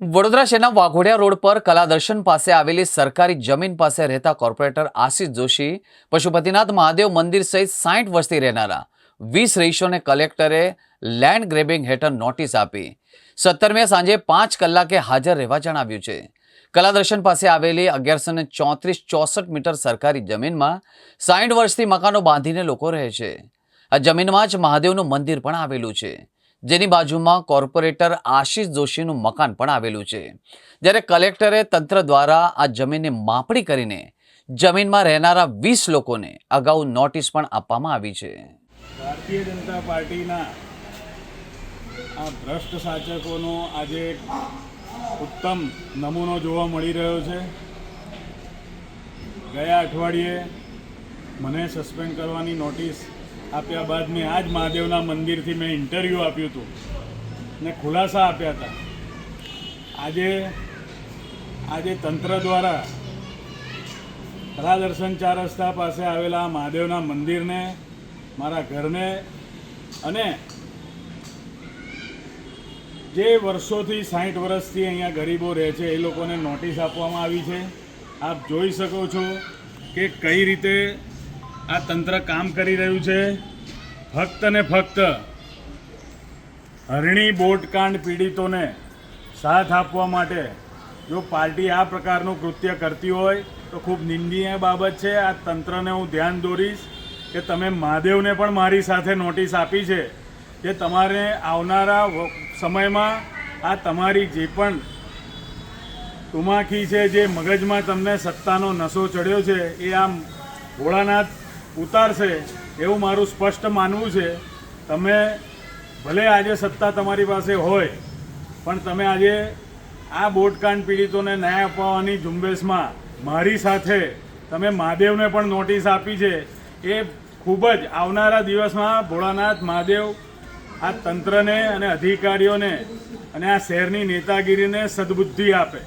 વડોદરા શહેરના વાઘોડિયા રોડ પર કલાદર્શન પાસે આવેલી સરકારી જમીન પાસે રહેતા કોર્પોરેટર આશિષ જોશી, પશુપતિનાથ મહાદેવ મંદિર સહિત સાઠ વર્ષથી રહેનારા વીસ રહીશોને કલેક્ટરે લેન્ડ ગ્રેબિંગ હેઠળ નોટિસ આપી. સત્તરમે સાંજે પાંચ કલાકે હાજર રહેવા જણાવ્યું છે. કલાદર્શન પાસે આવેલી અગિયારસો ને ચોત્રીસ ચોસઠ મીટર સરકારી જમીનમાં સાઠ વર્ષથી મકાનો બાંધીને લોકો રહે છે. આ જમીનમાં જ મહાદેવનું મંદિર પણ આવેલું છે. જેની બાજુમાં કોર્પોરેટર આશિષ જોશીનું મકાન પણ આવેલું છે. જ્યારે કલેક્ટરે તંત્ર દ્વારા આ જમીનની માપણી કરીને જમીનમાં રહેનારા વીસ લોકોને અગાઉ નોટિસ પણ આપવામાં આવી છે. ભારતીય જનતા પાર્ટીના આ ભ્રષ્ટ શાસકોનો આજે ઉત્તમ નમૂનો જોવા મળી રહ્યો છે. ગયા અઠવાડિયે મને સસ્પેન્ડ કરવાની નોટિસ આપ્યા બાદ મેં આ જ મહાદેવના મંદિરથી મેં ઇન્ટરવ્યૂ આપ્યું હતું. ને ખુલાસા આપ્યા હતા. આજે આજે તંત્ર દ્વારા કલાદર્શન ચાર રસ્તા પાસે આવેલા મહાદેવના મંદિરને, મારા ઘરને અને જે વર્ષોથી સાઠ વર્ષથી અહીંયા ગરીબો રહે છે, એ લોકોને નોટિસ આપવામાં આવી છે. આપ જોઈ શકો છો કે કઈ રીતે આ તંત્ર કામ કરી રહ્યું છે. ફક્ત ને ફક્ત હરણી બોટકાંડ પીડિતોને સાથ આપવા માટે જો પાર્ટી આ પ્રકારનું કૃત્ય કરતી હોય, તો ખૂબ નિંદનીય બાબત છે. આ તંત્રને હું ધ્યાન દોરીશ કે તમે મહાદેવને પણ મારી સાથે નોટિસ આપી છે કે તમારે આવનારા સમયમાં આ તમારી જે પણ તુમાખી છે, જે મગજમાં તમને સત્તાનો નશો ચડ્યો છે, એ આમ ભોળાનાથ ઉતારશે એવું મારું સ્પષ્ટ માનવું છે. તમે ભલે આજે સત્તા તમારી પાસે હોય, પણ તમે આજે આ બોટકાંડ પીડિતોને ન્યાય અપાવવાની ઝુંબેશમાં મારી સાથે તમે મહાદેવને પણ નોટિસ આપી છે. એ ખૂબ જ આવનારા દિવસમાં ભોળાનાથ મહાદેવ આ તંત્રને અને અધિકારીઓને અને આ શહેરની નેતાગીરીને સદબુદ્ધિ આપે.